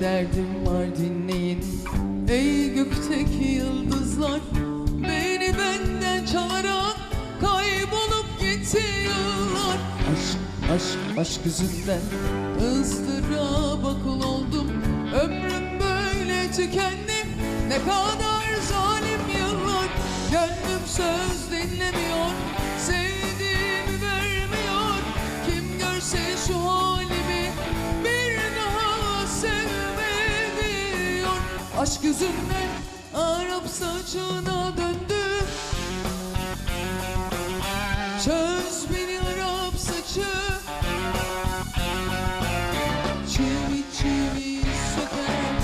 derdim var dinleyin. Ey gökteki yıldızlar Beni benden çalarak Kaybolup gitti yıllar Aşk, aşk, aşk yüzünden ızdıraba kul oldum. Ömrüm böyle tükendi. Ne kadar zalim yıllar. Gönlüm söz dinlemiyor Aşk yüzünden Arap saçına döndü. Çöz beni Arap saçı. Çivi çivi söker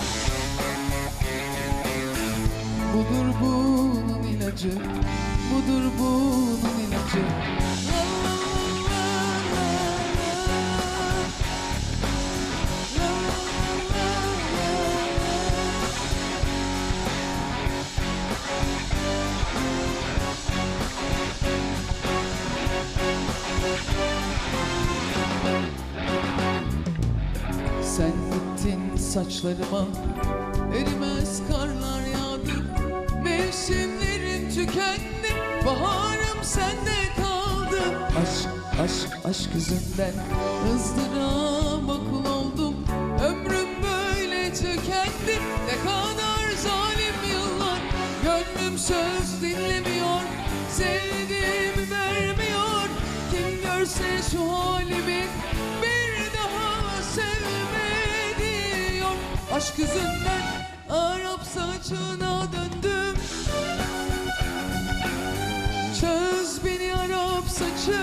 Budur bunun ilacı Sen gittin saçlarıma Erimez karlar yağdı. Mevsimlerin tükendi Baharım sende kaldı. Aşk, aşk, aşk yüzünden ızdıraba kul oldum. Ömrüm böyle tükendi Ne kadar zalim yıllar. Gönlüm söz dinlemiyor Sevdiğimi vermiyor. Kim görse şu halimi Aşk yüzünden Arap saçına döndüm. Çöz beni Arap saçı.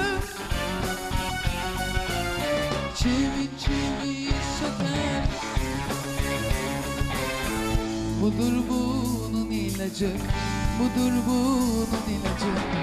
Çivi çivi söker. Budur bunun ilacı Budur bunun ilacı